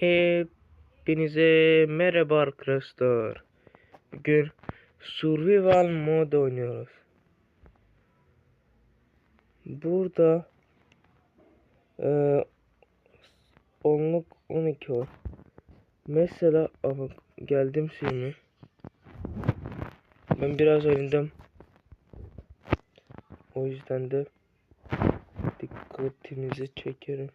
Hepinize merhaba arkadaşlar. Bugün Survival mod oynuyoruz. Burada eee onluk 12 var. Mesela ama geldim şimdi. Ben biraz oynadım. O yüzden de dikkatinizi çekerim.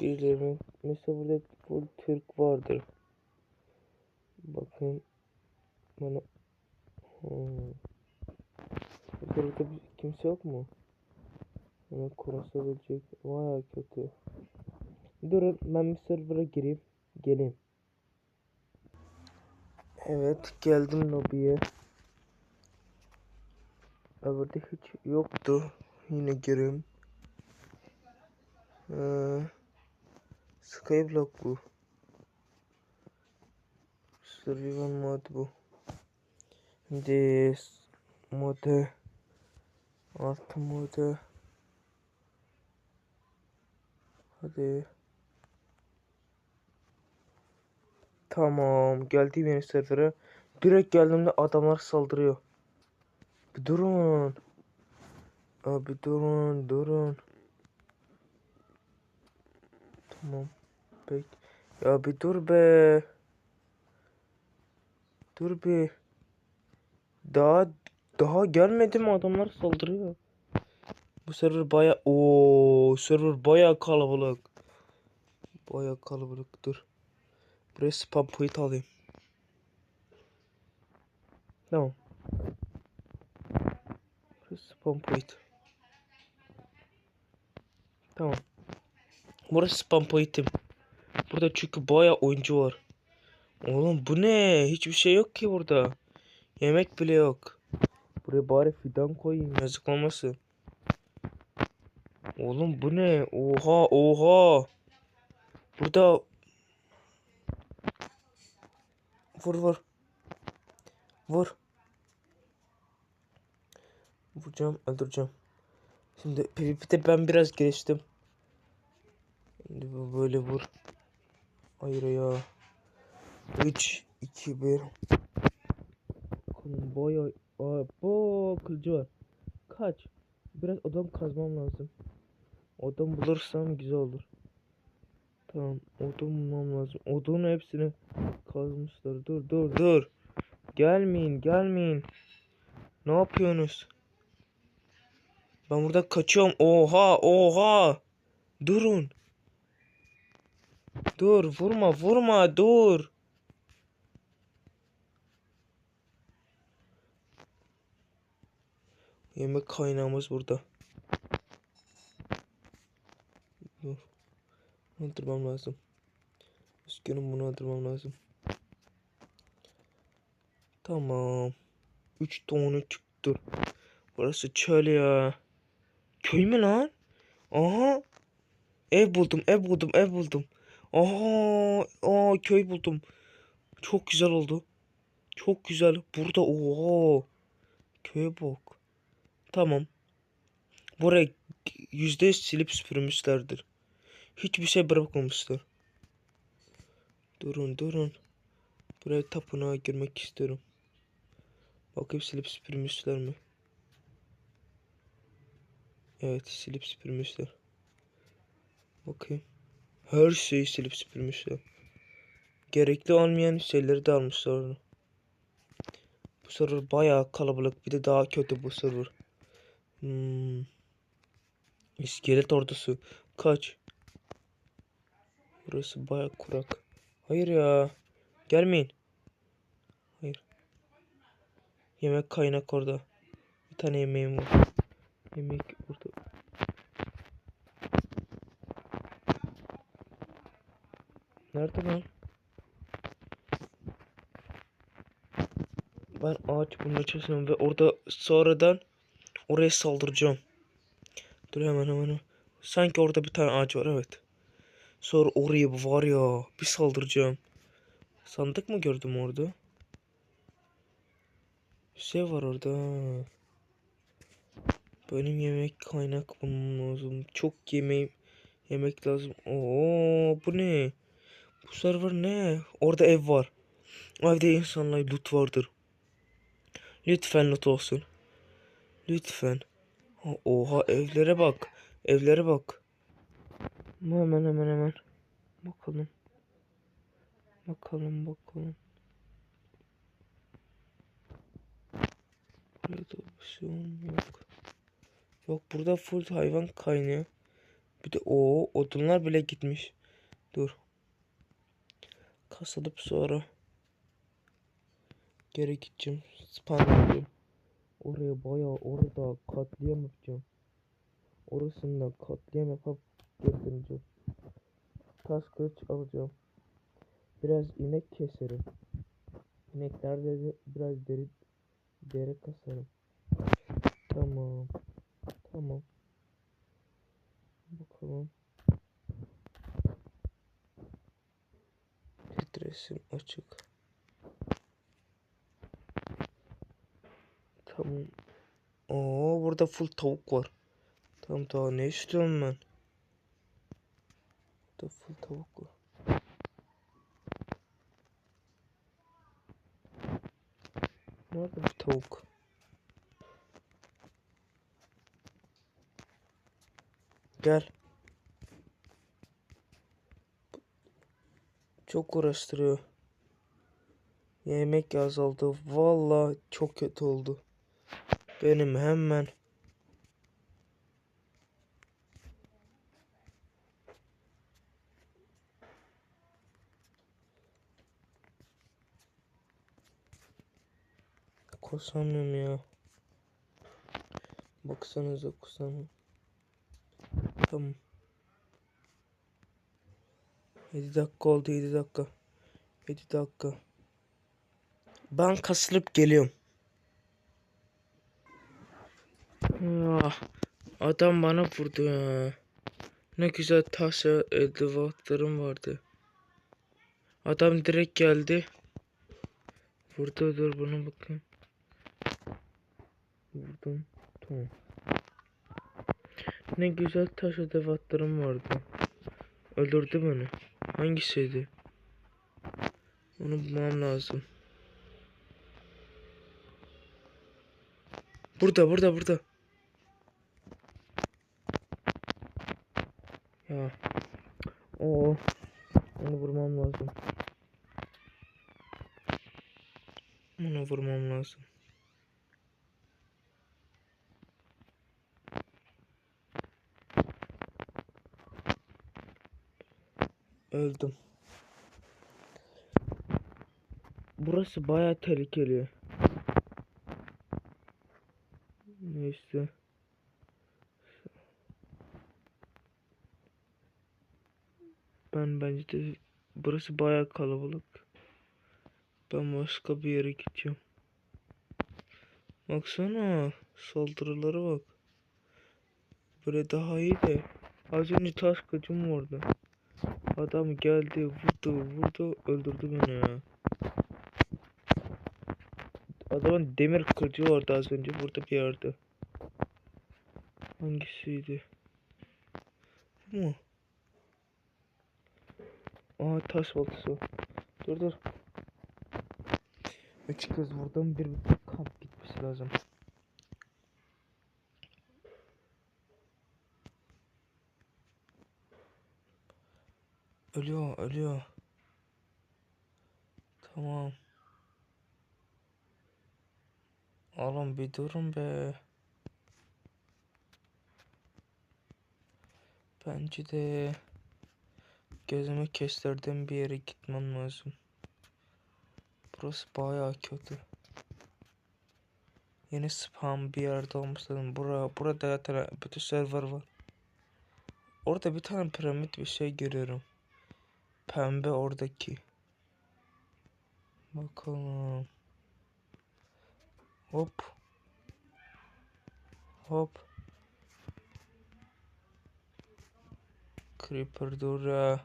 Birileri mesela burada full Türk vardır. Bakın bana hmm. Burada kimse yok mu? Bana konuşabilecek. Vay kötü. Durun ben bir server'a gireyim. Geleyim. Evet geldim lobiye. Burada hiç yoktu. Yine gireyim. Ee, Skyblock bu. Survival mod bu. Şimdi modu alt modu Hadi. Tamam. Geldiğim yeni server'a. Direkt geldiğimde adamlar saldırıyor. Bir durun. Abi durun durun. Tamam. Bek. Ya bir dur be. Dur bir. Daha daha gelmedim adamlar saldırıyor. Bu server baya o server baya kalabalık. Baya kalabalık dur. Buraya spam point alayım. Tamam. Burası spam point. Tamam. Burası spam point'im. Burada çünkü baya oyuncu var. Oğlum bu ne? Hiçbir şey yok ki burada. Yemek bile yok. Buraya bari fidan koyayım yazık olmasın. Oğlum bu ne? Oha oha. Burada Vur vur. Vur. Vuracağım, öldüreceğim. Şimdi PvP'de ben biraz geliştim. Şimdi böyle vur. Hayır ya. 3 2 1 Kanım bayağı Aa, bu kılıcı var. Kaç. Biraz odam kazmam lazım. Odam bulursam güzel olur. Tamam, odun bulmam lazım. Odun hepsini kazmışlar. Dur, dur, dur. Gelmeyin, gelmeyin. Ne yapıyorsunuz? Ben burada kaçıyorum. Oha, oha. Durun. Dur, vurma, vurma, dur. Yemek kaynağımız burada. Dur. Öldürmem lazım. Üzgünüm bunu öldürmem lazım. Tamam. Üç tane çıktı. Burası çöl ya. Köy mü lan? Aha. Ev buldum, ev buldum, ev buldum. Aha, aa köy buldum. Çok güzel oldu. Çok güzel. Burada oha. Köye bak. Tamam. Buraya yüzde yüz silip süpürmüşlerdir. Hiçbir şey bırakmamışlar. Durun durun. Buraya tapınağa girmek istiyorum. Bakayım silip süpürmüşler mi? Evet silip süpürmüşler. Bakayım. Her şeyi silip süpürmüşler. Gerekli olmayan şeyleri de almışlar. Bu server bayağı kalabalık. Bir de daha kötü bu server. Hmm. İskelet ordusu. Kaç. Burası bayağı kurak. Hayır ya. Gelmeyin. Hayır. Yemek kaynak orada. Bir tane yemeğim var. Yemek orada. Nerede lan? Ben ağaç bulmaya çalışıyorum ve orada sonradan oraya saldıracağım. Dur hemen hemen. Sanki orada bir tane ağaç var evet. Sonra oraya var ya bir saldıracağım. Sandık mı gördüm orada? Bir şey var orada. Benim yemek kaynak bulmam lazım. Çok yemeğim Yemek lazım. Oo bu ne? Bu server ne? Orada ev var. O evde insanlar loot vardır. Lütfen loot olsun. Lütfen. Ha, Oha evlere bak. Evlere bak. Hemen hemen hemen. Bakalım. Bakalım bakalım. Burada şey yok. Yok burada full hayvan kaynıyor. Bir de o odunlar bile gitmiş. Dur. Kasılıp sonra geri gideceğim. Spawn edeceğim. Oraya bayağı orada katliam yapacağım. Orasında katliam yapıp geri. Taş kılıç alacağım. Biraz inek keserim. İneklerde de biraz deri deri kasarım. Tamam. Tamam. Bakalım. Filtresim açık. Tamam. Oo burada full tavuk var. Tamam daha ne istiyorum ben? Burada full tavuk var. Nerede bu tavuk? Gel. Çok uğraştırıyor. Yemek azaldı. Vallahi çok kötü oldu. Benim hemen Kosamıyorum ya. Baksanıza kosamıyorum. Tamam. 7 dakika oldu 7 dakika. 7 dakika. Ben kasılıp geliyorum. Ya, adam bana vurdu ya. Ne güzel taş eldivatlarım vardı. Adam direkt geldi. Vurdu dur buna bakayım. Vurdum. Tamam. Ne güzel taş edevatlarım vardı. Öldürdü beni. Hangisiydi? Onu bulmam lazım. Burada burada burada. Ya. Oo. Onu vurmam lazım. Onu vurmam lazım. Öldüm. Burası bayağı tehlikeli. Neyse. Ben bence de burası bayağı kalabalık. Ben başka bir yere gideceğim. Baksana saldırılara bak. Böyle daha iyi de. Az önce taş kılıcım vardı. Adam geldi vurdu vurdu öldürdü beni ya. Adamın demir kılıcı vardı az önce burada bir yerde. Hangisiydi? Bu mu? Aa taş baltası. Dur dur. Üç kez vurdum bir kamp gitmesi lazım. Ölüyor, ölüyor. Tamam. Oğlum bir durun be. Bence de gözümü kestirdiğim bir yere gitmem lazım. Burası bayağı kötü. Yeni spam bir yerde olması lazım. Bura, burada zaten bütün server var. Orada bir tane piramit bir şey görüyorum. Pembe oradaki. Bakalım. Hop. Hop. Creeper dur ya.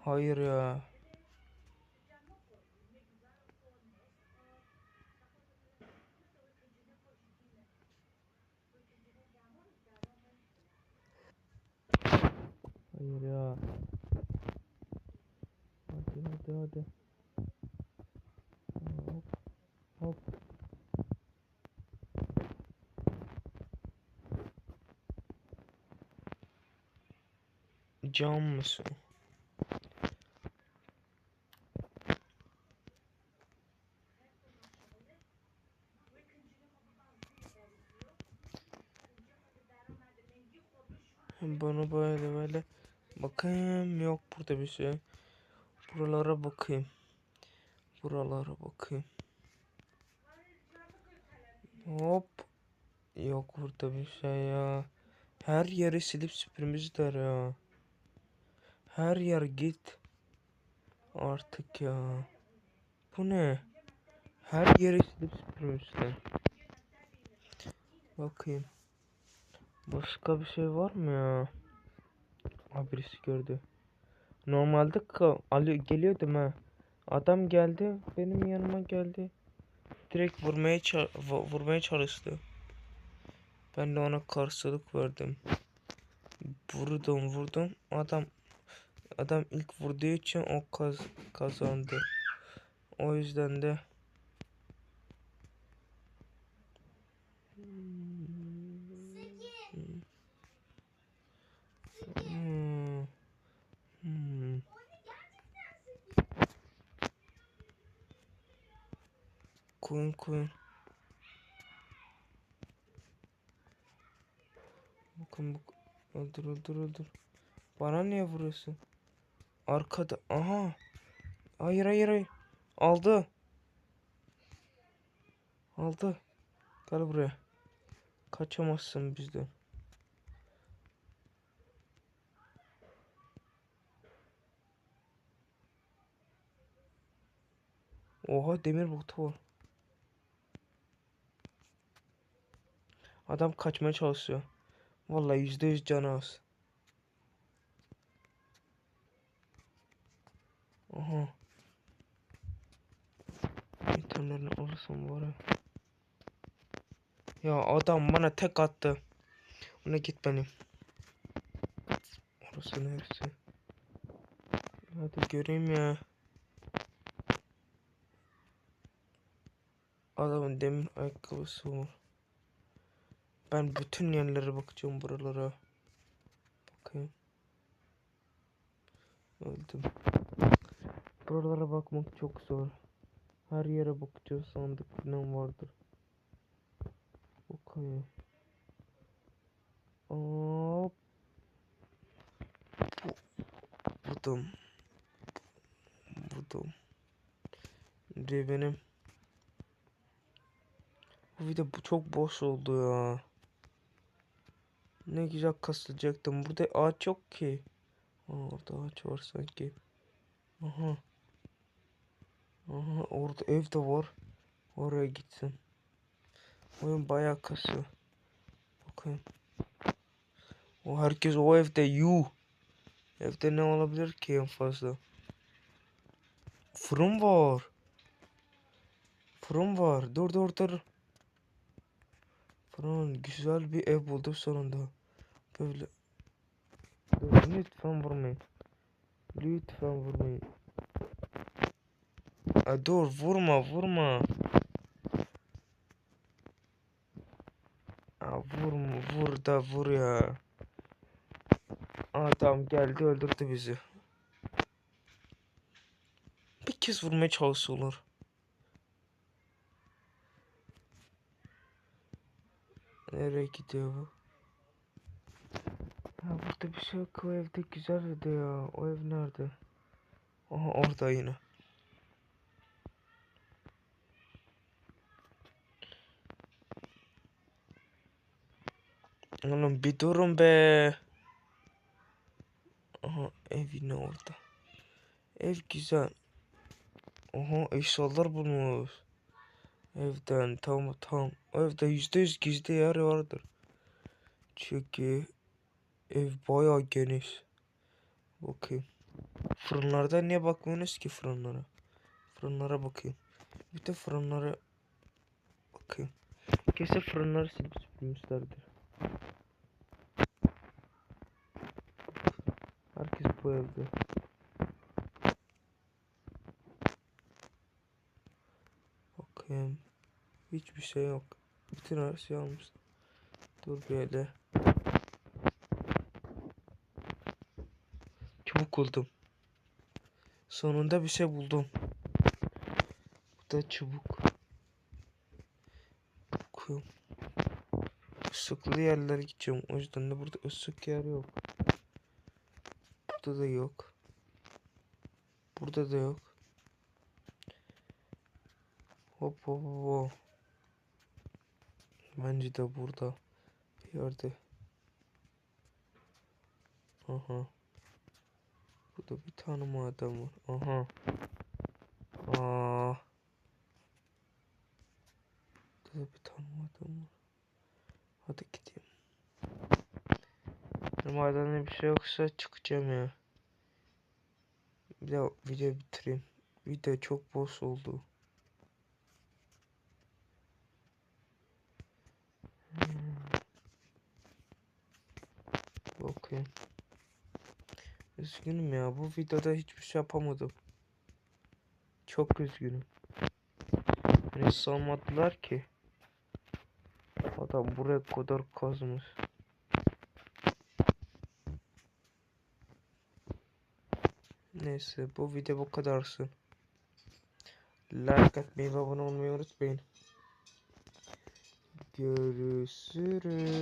Hayır ya. Hadi. Hop. Hop. Cam mısın? Bana böyle böyle bakayım yok burada bir şey. Buralara bakayım. Buralara bakayım. Hop. Yok burada bir şey ya. Her yeri silip süpürmüşler ya. Her yer git. Artık ya. Bu ne? Her yeri silip süpürmüşler. Bakayım. Başka bir şey var mı ya? Ha birisi gördü. Normalde Ali geliyordum ha. Adam geldi benim yanıma geldi. Direkt vurmaya vurmaya çalıştı. Ben de ona karşılık verdim. Vurdum vurdum. Adam adam ilk vurduğu için o kaz kazandı. O yüzden de Hmm. Hmm. Koyun koyun. Bakın bak. Öldür öldür öldür. Bana niye vuruyorsun? Arkada. Aha. Hayır hayır hayır. Aldı. Aldı. Gel buraya. Kaçamazsın bizden. Oha demir botu var. Adam kaçmaya çalışıyor. Vallahi yüzde yüz canı az. Aha. İtemlerini alırsam var ya. Ya adam bana tek attı. Ona git benim. Orası neresi? Hadi göreyim ya. Adamın demir ayakkabısı var. Ben bütün yerlere bakacağım buralara. Bakayım. Öldüm. Buralara bakmak çok zor. Her yere bakacağız sandık falan vardır. Bakayım. Hop. Budum. Budum. De benim. Bu video çok boş oldu ya. Ne güzel kasılacaktım. Burada ağaç yok ki. Aa, orada ağaç var sanki. Aha. Aha orada ev de var. Oraya gitsin. Oyun bayağı kasıyor. Bakayım. O herkes o evde yuh. Evde ne olabilir ki en fazla? Fırın var. Fırın var. Dur dur dur. Fırın güzel bir ev buldum sonunda. Böyle. Lütfen vurmayın. Lütfen vurmayın. Aa, dur vurma vurma. Aa, vurma vur da vur ya. Adam geldi öldürdü bizi. Bir kez vurmaya çalışıyorlar. Nereye gidiyor bu? Ya burada bir şey yok o evde güzel evde ya. O ev nerede? Aha orada yine. Oğlum bir durun be. Aha ev yine orada. Ev güzel. Aha eşyalar bulmuş. Evden tamam. O evde yüzde yüz gizli yer vardır. Çünkü ev bayağı geniş. Bakayım. Fırınlarda niye bakmıyorsunuz ki fırınlara? Fırınlara bakayım. Bir de fırınlara bakayım. Kesin fırınları silip süpürmüşlerdir. Herkes bu evde. Bakayım. Hiçbir şey yok. Bütün her şeyi almışlar. Dur böyle. Çubuk buldum. Sonunda bir şey buldum. Bu da çubuk. Bakıyorum. Işıklı yerlere gideceğim. O yüzden de burada ışık yer yok. Burada da yok. Burada da yok. Hop hop hop. Bence de burada. Bir yerde. Aha. Burada bir tane maden var. Aha. Aa. Burada bir tane maden var. Hadi gideyim. Madende bir şey yoksa çıkacağım ya. Bir de video bitireyim. Video çok boş oldu. Bakayım. Üzgünüm ya. Bu videoda hiçbir şey yapamadım. Çok üzgünüm. Beni salmadılar ki. Adam buraya kadar kazmış. Neyse bu video bu kadarsın. Like atmayı ve abone olmayı unutmayın. Görüşürüz.